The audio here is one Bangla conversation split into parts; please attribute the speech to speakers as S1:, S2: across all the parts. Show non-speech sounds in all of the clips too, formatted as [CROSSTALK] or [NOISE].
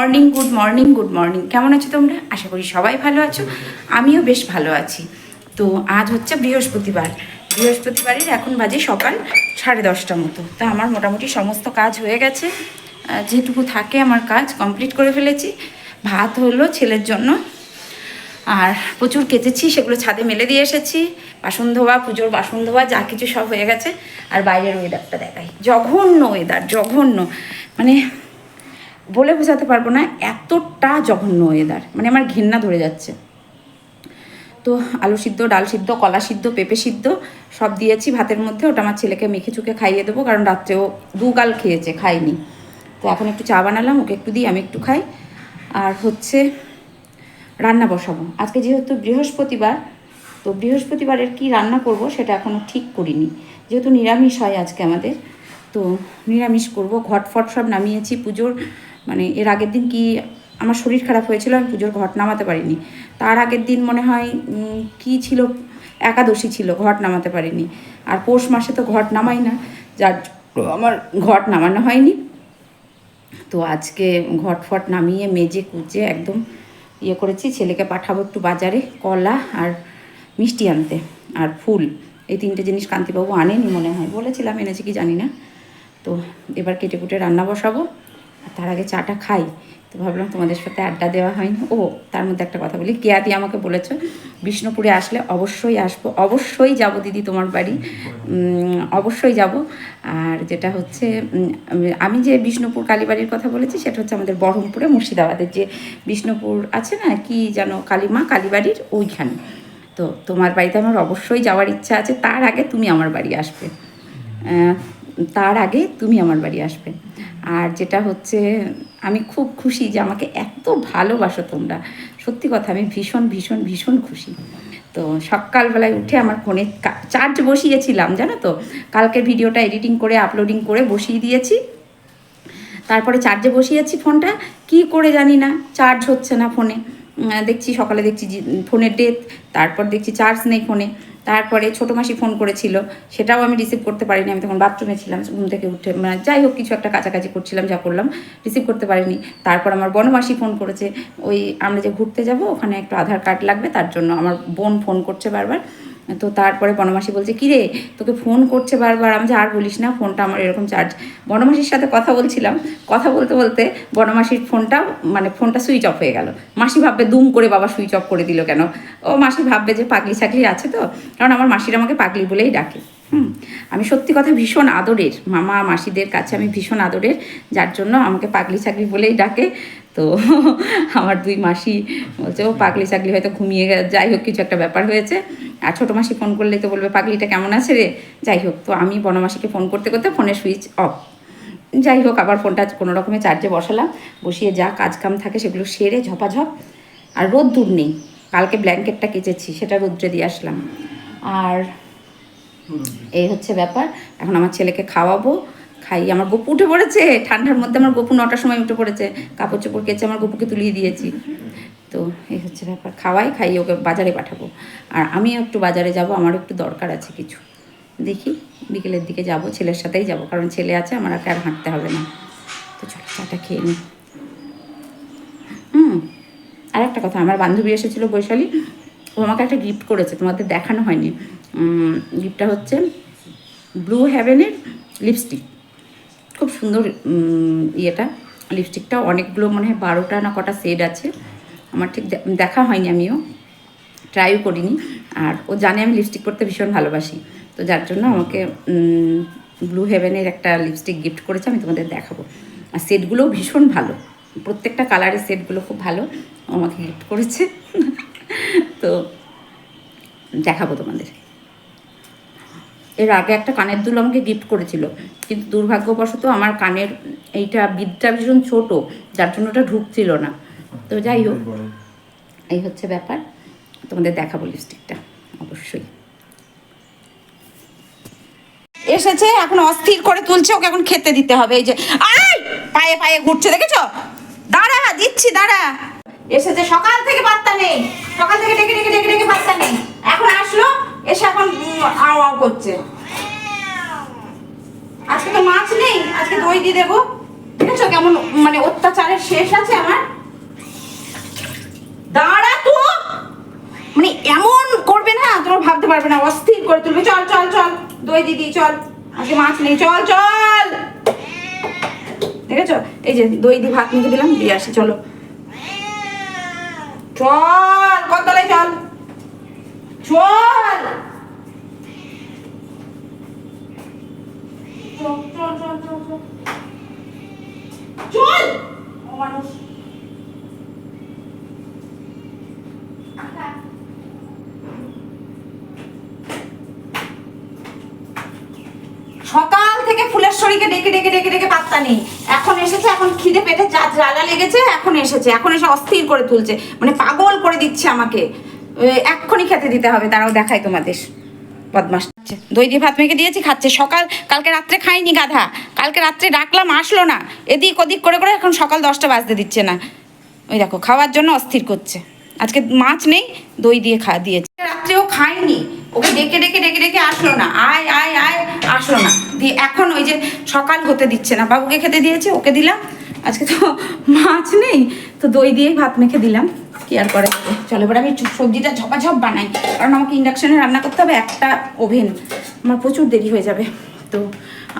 S1: Morning good morning good morning কেমন আছো তোমরা? আশা করি সবাই ভালো আছো। আমিও বেশ ভালো আছি। তো আজ হচ্ছে বৃহস্পতিবার। বৃহস্পতিবারের এখন বাজে সকাল সাড়ে দশটা মতো। তা আমার মোটামুটি সমস্ত কাজ হয়ে গেছে। যেটুকু থাকে আমার কাজ কমপ্লিট করে ফেলেছি। ভাত হলো ছেলের জন্য। আর প্রচুর কেচেছি সেগুলো ছাদে মেলে দিয়ে এসেছি। বাসন ধোয়া, পুজোর বাসন ধোয়া, যা কিছু সব হয়ে গেছে। আর বাইরের ওয়েদারটা দেখাই। জঘন্য ওয়েদার জঘন্য। মানে বলে বোঝাতে পারব না, এতটা জঘন্য ওয়েদার মানে আমার ঘেন্না ধরে যাচ্ছে। তো আলু সিদ্ধ, ডাল সিদ্ধ, কলা সিদ্ধ, পেঁপে সিদ্ধ, সব দিয়েছি ভাতের মধ্যে। ওটা আমার ছেলেকে মেখে চুকে খাইয়ে দেবো, কারণ রাত্রেও দুগাল খেয়েছে, খাইনি। তো এখন একটু চা বানালাম, ওকে একটু দিই, আমি একটু খাই। আর হচ্ছে রান্না বসাবো। আজকে যেহেতু বৃহস্পতিবার, তো বৃহস্পতিবারের কি রান্না করব সেটা এখনও ঠিক করিনি। যেহেতু নিরামিষ হয় আজকে আমাদের, তো নিরামিষ করব। ঘটফট সব নামিয়েছি পুজোর। মানে এর আগের দিন কি আমার শরীর খারাপ হয়েছিল? আমি পুজোর ঘট নামাতে পারিনি। তার আগের দিন মনে হয় কি ছিল? একাদশী ছিল, ঘট নামাতে পারিনি। আর পৌষ মাসে তো ঘট নামাই না, যার আমার ঘট নামানো হয়নি। তো আজকে ঘটফট নামিয়ে মেজে কুচে একদম ইয়ে করেছি, ছেলেকে পাঠাবো একটু বাজারে কলা আর মিষ্টি আনতে আর ফুল। এই তিনটে জিনিস কান্তিবাবু আনেনি মনে হয়, বলেছিলাম এনেছি কি জানি না। তো এবার কেটে কুটে রান্না বসাবো। তার আগে চাটা খাই। তো ভাবলাম তোমাদের সাথে আড্ডা দেওয়া হয়নি। ও, তার মধ্যে একটা কথা বলি। কেয়াদি আমাকে বলেছ, বিষ্ণুপুরে আসলে অবশ্যই আসব। অবশ্যই যাব দিদি তোমার বাড়ি। অবশ্যই যাব। আর যেটা হচ্ছে আমি যে বিষ্ণুপুর কালীবাড়ির কথা বলেছি, সেটা হচ্ছে আমাদের বহরমপুরে মুর্শিদাবাদের যে বিষ্ণুপুর আছে না, কি যেন কালীমা কালীবাড়ির ওইখানে। তো তোমার বাড়িতে আমার অবশ্যই যাওয়ার ইচ্ছা আছে। তার আগে তুমি আমার বাড়ি আসবে। তার আগে তুমি আমার বাড়ি আসবে। আর যেটা হচ্ছে, আমি খুব খুশি যে আমাকে এত ভালোবাসো তোমরা। সত্যি কথা, আমি ভীষণ ভীষণ ভীষণ খুশি। তো সকালবেলায় উঠে আমার ফোনে চার্জ বসিয়েছিলাম, জানো তো? কালকের ভিডিওটা এডিটিং করে, আপলোডিং করে বসিয়ে দিয়েছি। তারপরে চার্জে বসিয়েছি ফোনটা। কি করে জানি না, চার্জ হচ্ছে না ফোনে। দেখছি সকালে দেখছি ফোনের ডেথ, তারপর দেখছি চার্জ নেই ফোনে, তারপরে ছোটো মাসি ফোন করেছিল, সেটাও আমি রিসিভ করতে পারিনি, আমি তখন বাথরুমে ছিলাম, ঘুম থেকে উঠে মানে যাই হোক কিছু একটা কাছাকাছি করছিলাম, যা করলাম, রিসিভ করতে পারিনি। তারপর আমার বনমাসি ফোন করেছে, ওই আমরা যে ঘুরতে যাব, ওখানে একটু আধার কার্ড লাগবে, তার জন্য আমার বোন ফোন করছে বারবার। তো তারপরে বনমাসি বলছে কি রে তোকে ফোন করছে বারবার, আমি যে আর বলিস না ফোনটা আমার এরকম চার্জ বনমাসির সাথে কথা বলছিলাম, কথা বলতে বলতে বনমাসির ফোনটা মানে ফোনটা সুইচ অফ হয়ে গেল। মাসি ভাববে দুম করে বাবা সুইচ অফ করে দিল কেন? ও মাসি ভাববে যে পাগলি ছাগলি আছে তো, কারণ আমার মাসির আমাকে পাগলি বলেই ডাকে। হুম, আমি সত্যি কথা ভীষণ আদরের, মামা মাসিদের কাছে আমি ভীষণ আদরের, যার জন্য আমাকে পাগলি ছাগলি বলেই ডাকে। তো [LAUGHS] আমার দুই মাসি বলছে ও পাগলি চাকলি হয়তো ঘুমিয়ে যাই হোক কিছু একটা ব্যাপার হয়েছে। আর ছোটো মাসি ফোন করলে তো বলবে পাগলিটা কেমন আছে রে? যাই হোক তো আমি বনমাসিকে ফোন করতে করতে ফোনের সুইচ অফ যাই হোক আবার ফোনটা কোনো রকমে চার্জে বসালাম। বসিয়ে যা কাজ কাম থাকে সেগুলো সেরে ঝপাঝপ। আর রোদ দূর নেই। কালকে ব্ল্যাঙ্কেটটা কেচেছি সেটা রোদ্রে দিয়ে আসলাম। আর এই হচ্ছে ব্যাপার। এখন আমার ছেলেকে খাওয়াবো। খাই। আমার গপু উঠে পড়েছে। ঠান্ডার মধ্যে আমার গপু নটার সময় উঠে পড়েছে। কাপড় চোপড় কেচে আমার গপুকে তুলিয়ে দিয়েছি। তো এই হচ্ছে ব্যাপার। খাওয়াই খাইয়ে ওকে বাজারে পাঠাবো। আর আমিও একটু বাজারে যাব, আমারও একটু দরকার আছে কিছু। দেখি, বিকেলের দিকে যাব, ছেলের সাথেই যাব, কারণ ছেলে আছে, আমার আর হাঁটতে হবে না। তো চলো, চাটা খেয়ে নিই হুম আর একটা কথা, আমার বান্ধবী এসেছিল বৈশালী। ও আমাকে একটা গিফট করেছে, তোমাদের দেখানো হয়নি। গিফটটা হচ্ছে ব্লু হ্যাভেনের লিপস্টিক খুব সুন্দর ইয়েটা। লিপস্টিকটা অনেকগুলো মনে হয় বারোটা না কটা শেড আছে। আমার ঠিক দেখা হয়নি আমিও। ট্রাইও করিনি। আর ও জানে আমি লিপস্টিক করতে ভীষণ ভালোবাসি। তো যার জন্য আমাকে ব্লু হেভেনের একটা লিপস্টিক গিফট করেছে, আমি তোমাদের দেখাবো। আর সেটগুলোও ভীষণ ভালো। প্রত্যেকটা কালারের সেটগুলো খুব ভালো। আমাকে গিফট করেছে। [LAUGHS] তো দেখাবো তোমাদের। এর আগে একটা কানের দুল আমাকে গিফট করেছিল। কিন্তু দুর্ভাগ্যবশত আমার কানের এইটা বিদটা ভীষণ ছোট, যার জন্য ওটা ঢুকছিল না। তো যাই হোক, এই হচ্ছে ব্যাপার। তোমাদের দেখাবো লিপস্টিকটা অবশ্যই। এসেছে, এখন অস্থির করে তুলছে, ওকে এখন খেতে দিতে হবে। এই যে, আয়! পায়ে পায়ে ঘুরছে, দেখেছ? দাঁড়া, দিচ্ছি, দাঁড়া। এসেছে, সকাল থেকে পাত্তা নেই। সকাল থেকে ডেকে ডেকে ডেকে ডেকে পাত্তা নেই। এখন আসলো এসে এখন আও আও করছে। আজকে তো মাছ নেই, আজকে দই দিয়ে দেবো। দেখেছ কেমন মানে অত্যাচারের শেষ আছে আমার? দাঁড়া তো! মানে এমন করবে না, তোমরা ভাবতে পারবে না, অস্থির করে তুলবে। চল চল চল, দই দিদি চল। আজকে মাছ নেই, চল চল! দেখেছ? এই যে দই দিয়ে ভাত মেখে দিলাম, দিয়ে আসি, চলো। চল! চল। সকাল থেকে ফুলেশ্বরীকে ডেকে ডেকে ডেকে ডেকে পাত্তা নেই। এখন এসেছে, এখন খিদে পেটে যা জ্বালা লেগেছে, এখন এসেছে। এখন এসে অস্থির করে তুলছে। মানে পাগল করে দিচ্ছে আমাকে। এক্ষুনি খেতে দিতে হবে তারাও দেখায় তোমাদের। বদমাস দই দিয়ে ভাত মেখে দিয়েছি, খাচ্ছে। সকাল, কালকে রাত্রে খাইনি গাধা। কালকে রাত্রে ডাকলাম, আসলো না। এদিক ওদিক করে করে এখন সকাল দশটা বাজতে দিচ্ছে না। ওই দেখো, খাওয়ার জন্য অস্থির করছে। আজকে মাছ নেই, দই দিয়ে খা, দিয়েছে। রাত্রেও খাইনি ওকে ডেকে ডেকে ডেকে ডেকে আসলো না। আয় আয় আয়, আসলো না। দিয়ে এখন ওই যে সকাল হতে দিচ্ছে না। বাবুকে খেতে দিয়েছে, ওকে দিলাম। আজকে তো মাছ নেই, তো দই দিয়েই ভাত মেখে দিলাম। কি আর করে চলো, এবার আমি সবজিটা ঝপাঝপ বানাই। কারণ আমাকে ইন্ডাকশনে রান্না করতে হবে একটা ওভেন আমার প্রচুর দেরি হয়ে যাবে। তো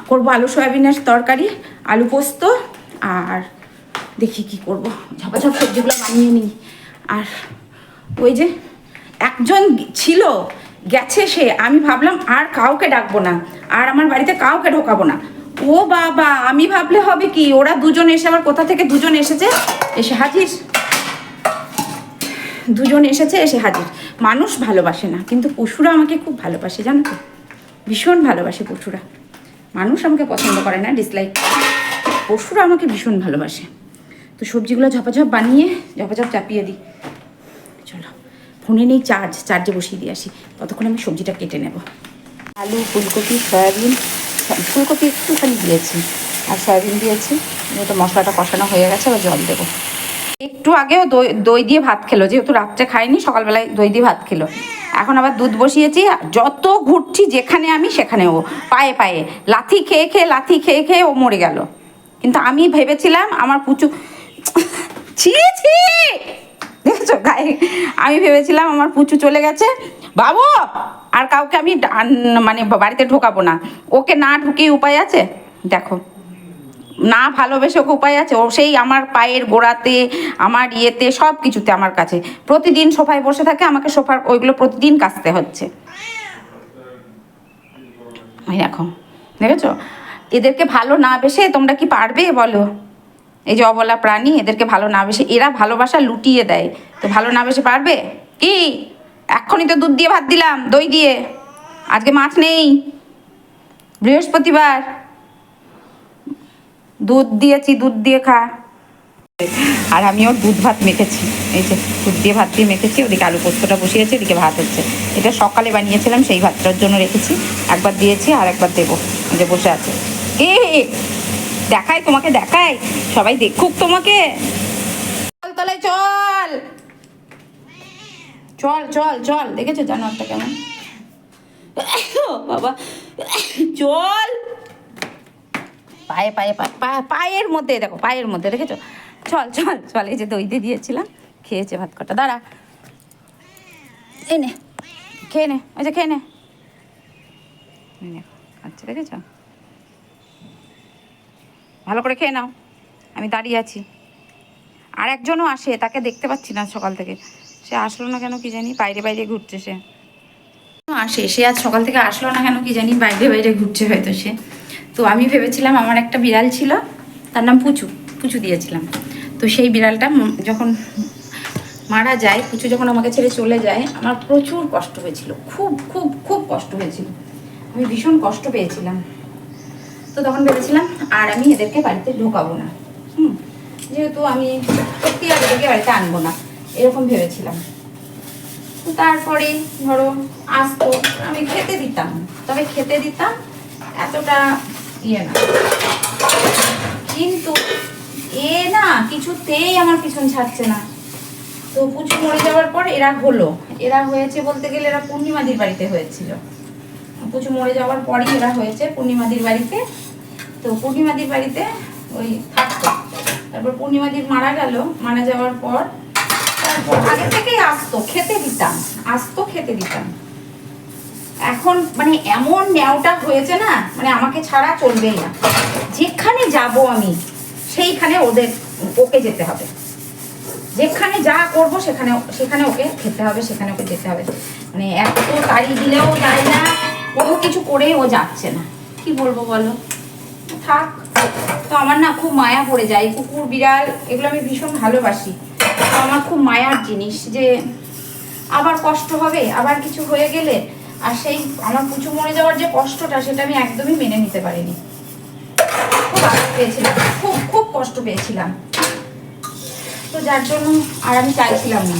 S1: করব আলু সয়াবিনের তরকারি, আলু পোস্ত, আর দেখি কি করব। ঝপাঝপ সবজিগুলো বানিয়ে নিই। আর ওই যে একজন ছিল, গেছে সে, আমি ভাবলাম আর কাউকে ডাকবো না। আর আমার বাড়িতে কাউকে ঢোকাবো না। ও বাবা, আমি ভাবলে হবে কি, ওরা দুজন এসে আবার কোথা থেকে দুজন এসেছে? এসে হাজির। দুজন এসেছে, এসে হাজির। মানুষ ভালোবাসে না, কিন্তু পশুরা আমাকে খুব ভালোবাসে, জানো তো? ভীষণ ভালোবাসে পশুরা। মানুষ আমাকে পছন্দ করে না ডিসলাইক পশুরা আমাকে ভীষণ ভালোবাসে। তো সবজিগুলো ঝপাঝপ বানিয়ে, ঝপাঝপ চাপিয়ে দিই। চলো, ফোনে নেই চার্জ চার্জে বসিয়ে দিয়ে আসি। ততক্ষণ আমি সবজিটা কেটে নেব। আলু, ফুলকপি, সয়াবিন ফুলকপি একটুখানি দিয়েছি আর সয়াবিন দিয়েছি। যেহেতু মশলাটা কষানো হয়ে গেছে আবার জল দেবো। একটু আগেও দই দই দিয়ে ভাত খেলো, যেহেতু রাত্রে খাইনি, সকালবেলায় দই দিয়ে ভাত খেলো। এখন আবার দুধ বসিয়েছি যত ঘুরছি যেখানে আমি সেখানে ও, পায়ে পায়ে। লাথি খেয়ে খেয়ে, লাথি খেয়ে খেয়ে ও মরে গেল। কিন্তু আমি ভেবেছিলাম আমার পুচু ছি ছি! দেখেছ? গায়ে আমি ভেবেছিলাম আমার পুচু চলে গেছে। বাবু, আর কাউকে আমি মানে বাড়িতে ঢোকাবো না। ওকে না ঢুকিয়ে উপায় আছে? দেখো। না ভালোবেসে ওকে উপায় আছে? ও সেই আমার পায়ের গোড়াতে, আমার ইয়েতে সব কিছুতে আমার কাছে। প্রতিদিন সোফায় বসে থাকে, আমাকে সোফার ওইগুলো প্রতিদিন কাচতে হচ্ছে। দেখো, দেখেছ? এদেরকে ভালো না বেসে তোমরা কি পারবে বলো? এই যে অবলা প্রাণী, এদেরকে ভালো না বেসে, এরা ভালোবাসা লুটিয়ে দেয়। তো ভালো না বেসে পারবে? কি? এক্ষুনি তো দুধ দিয়ে ভাত দিলাম, দই দিয়ে। আজকে মাছ নেই। বৃহস্পতিবার। দুধ দিয়েছি, দুধ দিয়ে খা। আর আমি ওর দুধ ভাত মেখেছি। এই যে, দুধ দিয়ে ভাত দিয়ে মেখেছি, ওদিকে আলু পোস্তটা বসিয়েছি ওদিকে ভাত হচ্ছে। এটা সকালে বানিয়েছিলাম, সেই ভাতটার জন্য রেখেছি। একবার দিয়েছি আর একবার দেবো, যে বসে আছে। এ, দেখাই তোমাকে, দেখাই। সবাই দেখুক তোমাকে। চল তলায় চল। চল চল চল দেখেছ জানোয়ারটা কেমন? বাবা চল। পায়ে পায়ে পায়ের মধ্যে দেখো পায়ের মধ্যে দেখেছ? চল চল চল এই যে দই দিয়ে দিয়েছিলাম খেয়েছে ভাত কটা। দাঁড়া। এই নে খেয়ে নে ওই যে খেয়ে নে, আচ্ছা দেখেছ? ভালো করে খেয়ে নাও আমি দাঁড়িয়ে আছি। আর একজনও আসে তাকে দেখতে পাচ্ছি না সকাল থেকে। সে আসলো না কেন কি জানি? বাইরে বাইরে ঘুরছে সে। আসে, সে আজ সকাল থেকে আসলো না কেন কি জানি? বাইরে বাইরে ঘুরছে হয়তো সে। তো আমি ভেবেছিলাম আমার একটা বিড়াল ছিল, তার নাম পুচু পুচু দিয়েছিলাম। তো সেই বিড়ালটা যখন মারা যায়, পুচু যখন আমাকে ছেড়ে চলে যায়, আমার প্রচুর কষ্ট হয়েছিল, খুব খুব খুব কষ্ট হয়েছিল। আমি ভীষণ কষ্ট পেয়েছিলাম। তো তখন ভেবেছিলাম, আর আমি এদেরকে বাড়িতে ঢোকাবো না। হুম, যেহেতু আমি সত্যি আর এদেরকে বাড়িতে আনব না। এরকম ভেবেছিলাম। তারপরে ধরো আসতো, আমি খেতে দিতাম। তবে খেতে দিতাম এতটা ইয়ে না। কিন্তু এ না, কিছুতেই আমার পিছন ছাড়ছে না। তো পুচু মরে যাওয়ার পর এরা হলো। এরা হয়েছে বলতে গেলে এরা পূর্ণিমাদির বাড়িতে হয়েছিল। পুচু মরে যাওয়ার পরই এরা হয়েছে পূর্ণিমাদির বাড়িতে। তো পূর্ণিমাদির বাড়িতে ওই থাকতো। তারপর পূর্ণিমাদির মারা গেল, মারা যাওয়ার পর আগে থেকেই আসতো, খেতে দিতাম, আসতো খেতে দিতাম। এখন মানে এমন ন্যাওটা হয়েছে না মানে আমাকে ছাড়া চলবেই না। যেখানে যাব আমি, সেইখানে ওদের, ওকে যেতে হবে। যেখানে যা করব সেখানে সেখানে ওকে খেতে হবে, সেখানে ওকে যেতে হবে। মানে এত তাড়ি দিলেও যায় না, কোনো কিছু করে ও যাচ্ছে না। কি বলব বলো? থাক, তো আমার না খুব মায়া পড়ে যায়। কুকুর, বিড়াল, এগুলো আমি ভীষণ ভালোবাসি। আমার খুব মায়ার জিনিস যে আবার কষ্ট হবে, আবার কিছু হয়ে গেলে আর সেই আমার পুচু মরে যাওয়ার যে কষ্টটা সেটা আমি একদমই মেনে নিতে পারিনি। খুব আঘাত পেয়েছিলাম, খুব খুব কষ্ট পেয়েছিলাম। তো যার জন্য আর আমি চাইছিলাম না।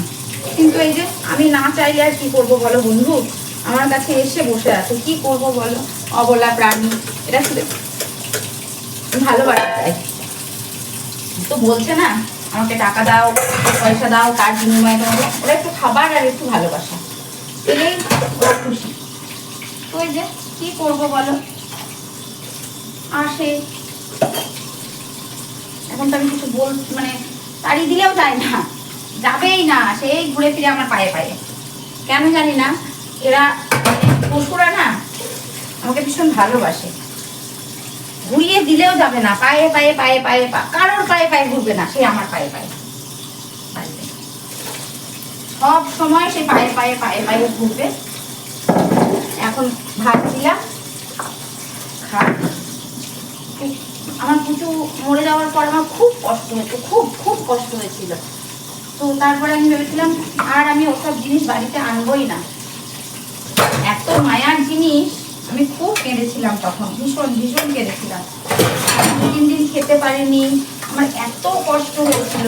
S1: কিন্তু এই যে আমি না চাইলে আর কি করব বলো বন্ধু? আমার কাছে এসে বসে আছে, কি করব বলো? অবলা প্রাণী, এটা শুধু ভালোবাসা চাই তো বলছে না আমাকে টাকা দাও, পয়সা দাও, তার বিনিময়ে তোমাকে ওরা একটু খাবার আর একটু ভালোবাসা। এলেই ওরা খুশি। তো যে, কি করব বলো? আসে। এখন তো আমি কিছু বল মানে তাড়ি দিলেও যায় না। যাবেই না সেই ঘুরে ফিরে আমার পায়ে পায়ে। কেন জানি না, এরা পশুরা না আমাকে ভীষণ ভালোবাসে। ঘুরিয়ে দিলেও যাবে না। পায়ে পায়ে পায়ে পায়ে, পা। কারোর পায়ে পায়ে ঘুরবে না। সে আমার পায়ে পায়ে। সব সময় সে পায়ে পায়ে পায়ে পায়ে ঘুরবে। এখন ভাত দিলাম। আমার পুচু মরে যাওয়ার পর আমার খুব কষ্ট হয়েছে, খুব খুব কষ্ট হয়েছিল। তো তারপরে আমি ভেবেছিলাম, আর আমি ওসব জিনিস বাড়িতে আনবই না। এত মায়ার জিনিস। কেঁদেছিলাম তখন, ভীষণ ভীষণ কেঁদেছিলাম। আমি তিন দিন খেতে পারিনি, আমার এত কষ্ট হয়েছিল।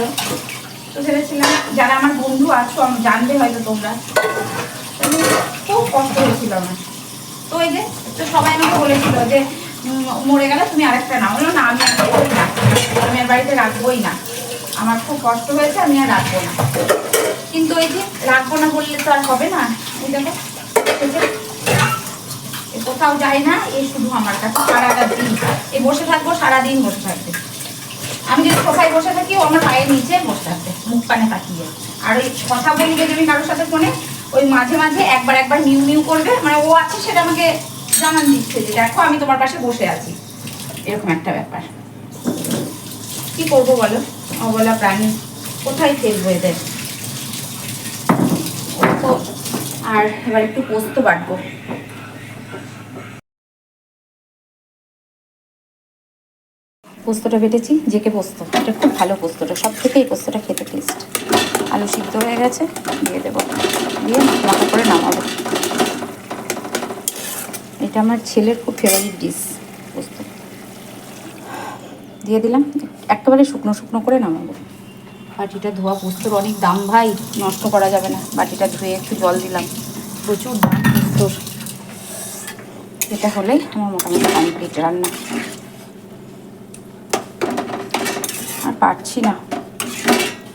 S1: তো ভেবেছিলাম, যারা আমার বন্ধু আছো, আমি, জানবে হয়তো তোমরা। খুব কষ্ট হয়েছিল আমার। তো এই যে, তো সবাই আমাকে বলেছিল যে মরে গেলে তুমি আরেকটা নাও। বলল, না, আমি না। আমি আর বাড়িতে রাখবোই না। আমার খুব কষ্ট হয়েছে, আমি আর রাখব না। কিন্তু ওই যে, রাখব না বললে তো আর হবে না। এই দেখো কোথাও যায় না, এই শুধু আমার কাছে সারাটা দিন এই বসে থাকব, সারাদিন বসে থাকবে। আমি যদি সোফায় বসে থাকি, ও আমার পায়ের নিচে বসে থাকবে, মুখ কানে তাকিয়ে। আর ওই কথা বলি যদি কারোর সাথে ফোনে, ওই মাঝে মাঝে একবার একবার মিউ মিউ করবে মানে ও আছে সেটা আমাকে জানান দিচ্ছে যে, দেখো, আমি তোমার পাশে বসে আছি। এরকম একটা ব্যাপার। কি করব বলো? অবলা প্রাণী, কোথায় ফেলব এদের? আর এবার একটু পোস্ত বাটবো। পোস্তটা বেটেছি জেকে পোস্ত। এটা খুব ভালো পোস্তটা সব থেকে এই পোস্তটা খেতে টেস্ট আলু সিদ্ধ হয়ে গেছে, দিয়ে দেবো। দিয়ে মাখা করে নামাবো। এটা আমার ছেলের খুব ফেভারিট ডিশ পোস্ত। দিয়ে দিলাম, একেবারে শুকনো শুকনো করে নামাবো। বাটিটা ধোয়া পোস্তর অনেক দাম ভাই, নষ্ট করা যাবে না। বাটিটা ধুয়ে একটু জল দিলাম। প্রচুর দাম পোস্তর। এটা হলেই আমার মোটামুটি কমপ্লিট রান্না আর পারছি না।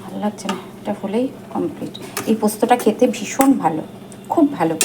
S1: ভালো লাগছে না, এটা হলেই কমপ্লিট এই পোস্তটা খেতে ভীষণ ভালো, খুব ভালো।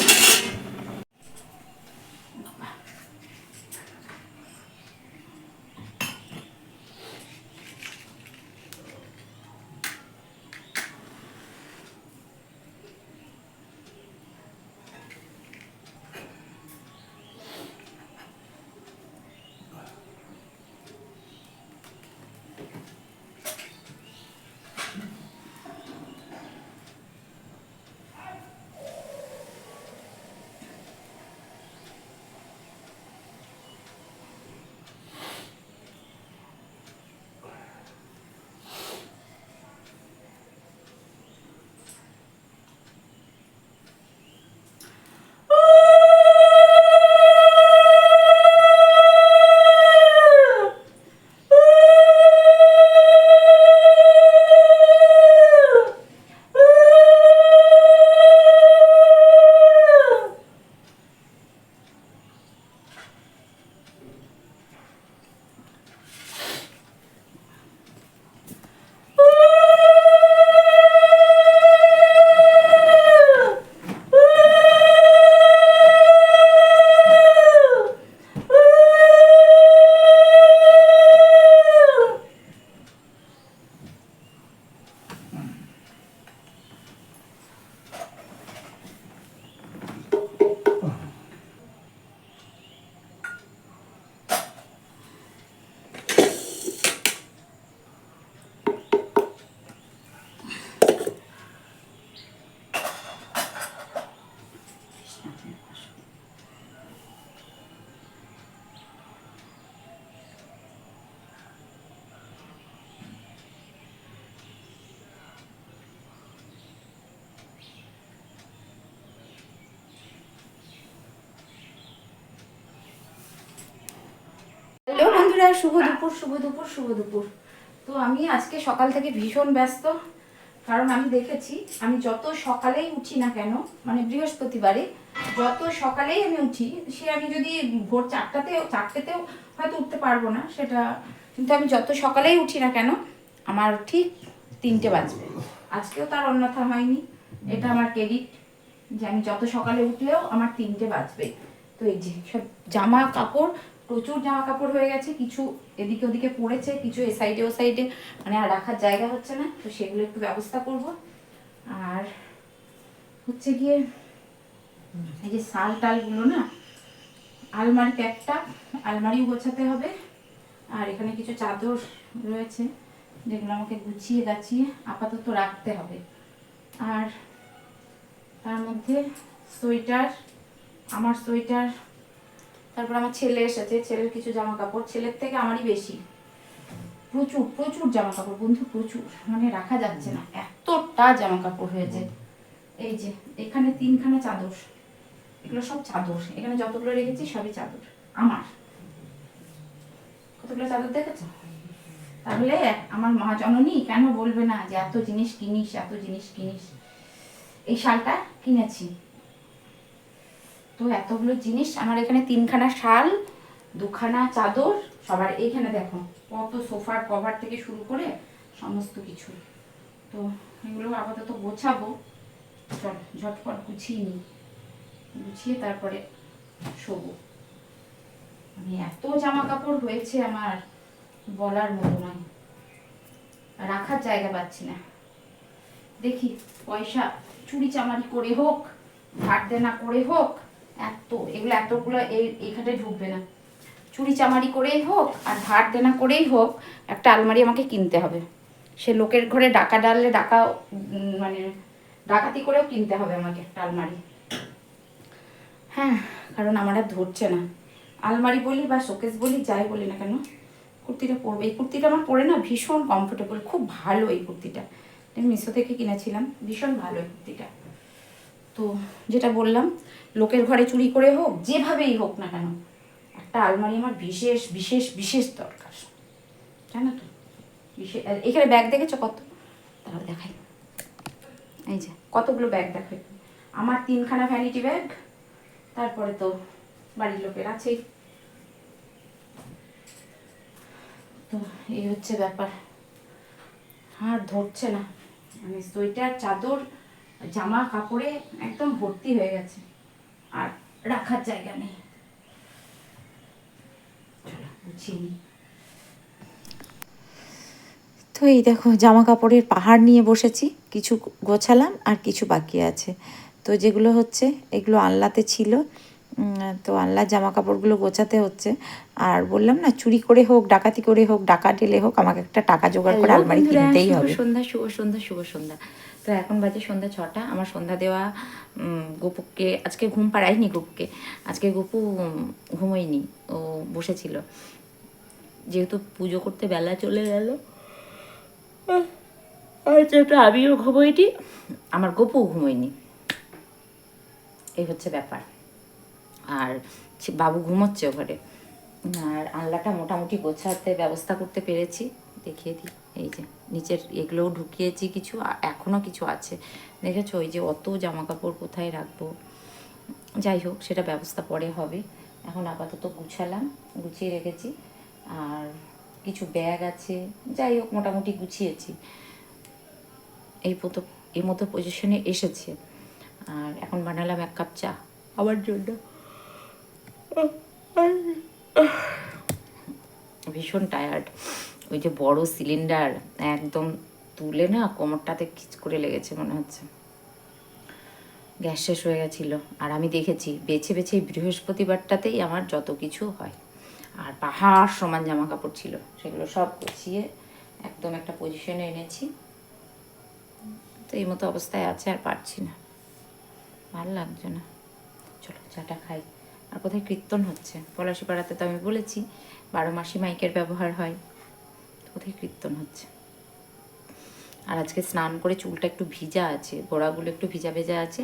S1: বন্ধুরা, শুভ দুপুর শুভ দুপুর শুভ দুপুর। তো আমি আজকে সকাল থেকে ভীষণ ব্যস্ত, কারণ আমি দেখেছি, আমি যত সকালেই উঠি না কেন মানে বৃহস্পতিবারে, যত সকালেই আমি উঠি, সে আমি যদি ভোর চারটাতেও চারটেতেও হয়তো উঠতে পারব না, সেটা কিন্তু আমি যত সকালেই উঠি না কেন, আমার ঠিক তিনটে বাজবে। আজকেও তার অন্যথা হয়নি, এটা আমার ক্রেডিট যে আমি যত সকালে উঠলেও আমার তিনটে বাজবে। তো এই যে সব জামা কাপড় প্রচুর জামা কাপড় হয়ে গেছে, কিছু এদিকে ওদিকে পড়েছে, কিছু এ সাইডে ও সাইডে মানে আর রাখার জায়গা হচ্ছে না, তো সেগুলো একটু ব্যবস্থা করব। আর হচ্ছে গিয়ে এই যে শাল টালগুলো না আলমারিতে একটা আলমারিও গোছাতে হবে। আর এখানে কিছু চাদর রয়েছে, যেগুলো আমাকে গুছিয়ে গাছিয়ে আপাতত রাখতে হবে। আর তার মধ্যে সোয়েটার, আমার সোয়েটার তারপর আমার ছেলে এসেছে, ছেলের কিছু জামা কাপড় ছেলের থেকে আমারই বেশি। প্রচুর প্রচুর জামা কাপড় বন্ধু, প্রচুর। মানে রাখা যাচ্ছে না। এতটা জামা কাপড় হয়েছে। এই যে, এখানে তিনখানা চাদর। এগুলো সব চাদর। এখানে যতগুলো রেখেছি সবই চাদর। আমার। কতগুলো চাদর দেখেছ? তাহলে আমার মা জননী কেন বলবে না যে এত জিনিস কিনিস, এত জিনিস কিনিস? এই শালটা কিনেছি। তো এতগুলো জিনিস, আমার এখানে তিনখানা শাল, দুখানা চাদর, সবার এইখানে দেখো, কত সোফার কভার থেকে শুরু করে সমস্ত কিছু। তো এগুলো আপাতত গোছাবো। চল, ঝটপট গুছিয়ে নিই। গুছিয়ে তারপরে শোবো। আমি এত জামা কাপড় হয়েছে আমার, বলার মতো নয়। রাখার জায়গা পাচ্ছি না। দেখি, পয়সা চুরি চামারি করে হোক ধার দেনা করে হোক এত, এগুলো এতগুলো এই এখানে ঢুকবে না। চুরি চামারি করেই হোক আর ধার দেনা করেই হোক, একটা আলমারি আমাকে কিনতে হবে। সে লোকের ঘরে ডাকা ডাললে ডাকা মানে ডাকাতি করেও কিনতে হবে আমাকে একটা আলমারি। হ্যাঁ কারণ আমার আর ধরছে না। আলমারি বলি বা শোকেস বলি, যাই বলি না কেন, কুর্তিটা পরবে। এই কুর্তিটা আমার পরে না ভীষণ কমফোর্টেবল খুব ভালো এই কুর্তিটা। মিশো থেকে কিনেছিলাম, ভীষণ ভালো এই কুর্তিটা। তো যেটা বললাম লোকের ঘরে চুরি করে হোক, যেভাবেই হোক না কেন, একটা আলমারি আমার বিশেষ বিশেষ বিশেষ দরকার। জানো তো? বিশেষ এখানে ব্যাগ দেখেছ কত? তাহলে দেখাই। এই যে, কতগুলো ব্যাগ দেখাই আমার তিনখানা ভ্যানিটি ব্যাগ তারপরে তো বাড়ির লোকের আছেই। তো এই হচ্ছে ব্যাপার। আর ধরছে না। মানে সোয়েটার, চাদর, জামা, কাপড়ে একদম ভর্তি হয়ে গেছে। আর রাখার জায়গা নেই।
S2: তো এই দেখো জামা কাপড়ের পাহাড় নিয়ে বসেছি, কিছু গোছালাম আর কিছু বাকি আছে। তো যেগুলো হচ্ছে, এগুলো আনলাতে ছিল। তো আনলার জামা কাপড়গুলো গোছাতে হচ্ছে। আর বললাম না চুরি করে হোক ডাকাতি করে হোক ডাকা ঢেলে হোক আমাকে একটা টাকা জোগাড় করে আলমারি কিনতেই হবে।
S1: সন্ধ্যা শুভ সন্ধ্যা শুভ সন্ধ্যা। তো এখন বাজে সন্ধ্যা ছটা আমার সন্ধ্যা দেওয়া গপুকে আজকে ঘুম পাড়ায়নি গপুকে আজকে গপু ঘুমোয়নি ও বসেছিল। যেহেতু পুজো করতে বেলা চলে গেল আর যেহেতু আমিও ঘুমোইনি আমার গপু ঘুমোয়নি। এই হচ্ছে ব্যাপার। আর বাবু ঘুমোচ্ছে ওখানে। আর আনলাটা মোটামুটি গোছাতে ব্যবস্থা করতে পেরেছি। দেখিয়ে দিই। এই যে, নিচের এগুলোও ঢুকিয়েছি কিছু এখনও কিছু আছে। দেখেছ, ওই যে অত জামা কাপড় কোথায় রাখব? যাই হোক, সেটা ব্যবস্থা পরে হবে। এখন আপাতত গুছালাম, গুছিয়ে রেখেছি। আর কিছু ব্যাগ আছে, যাই হোক, মোটামুটি গুছিয়েছি। এই মতো এই মতো পজিশনে এসেছে। আর এখন বানালাম এক কাপ চা। আমার জন্য। ভীষণ টায়ার্ড ওই যে বড় সিলিন্ডার একদম তুলে না কোমরটাতে খিচ করে লেগেছে মনে হচ্ছে। গ্যাস শেষ হয়ে গেছিল। আর আমি দেখেছি, বেছে বেছে বৃহস্পতিবারটাতেই আমার যত কিছু হয়। আর পাহাড় সমান জামা কাপড় ছিল। সেগুলো সব গুছিয়ে একদম একটা পজিশনে এনেছি। তো এই মতো অবস্থায় আছে আর পারছি না। ভালো লাগছে না। চলো চাটা খাই। আর কোথায় কীর্তন হচ্ছে? পলাশি পাড়াতে তো আমি বলেছি, বারো মাসি মাইকের ব্যবহার হয় কোথায় কীর্তন হচ্ছে? আর আজকে স্নান করে চুলটা একটু ভিজা আছে, গোড়াগুলো একটু ভিজা ভেজা আছে,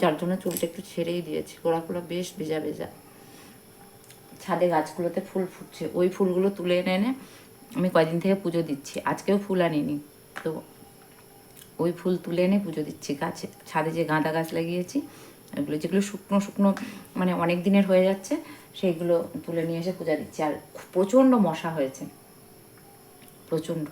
S1: যার জন্য চুলটা একটু ছেড়েই দিয়েছি, গোড়াগুলো বেশ ভেজা ভেজা।
S2: ছাদে গাছগুলোতে ফুল ফুটছে, ওই ফুলগুলো তুলে এনে এনে আমি কয়দিন থেকে পুজো দিচ্ছি, আজকেও ফুল আনিনি, তো ওই ফুল তুলে এনে পুজো দিচ্ছি, গাছে, ছাদে যে গাঁদা গাছ লাগিয়েছি ওগুলো যেগুলো শুকনো শুকনো মানে অনেক দিনের হয়ে যাচ্ছে, সেইগুলো তুলে নিয়ে এসে পূজা দিচ্ছি। আর প্রচণ্ড মশা হয়েছে। প্রচণ্ড।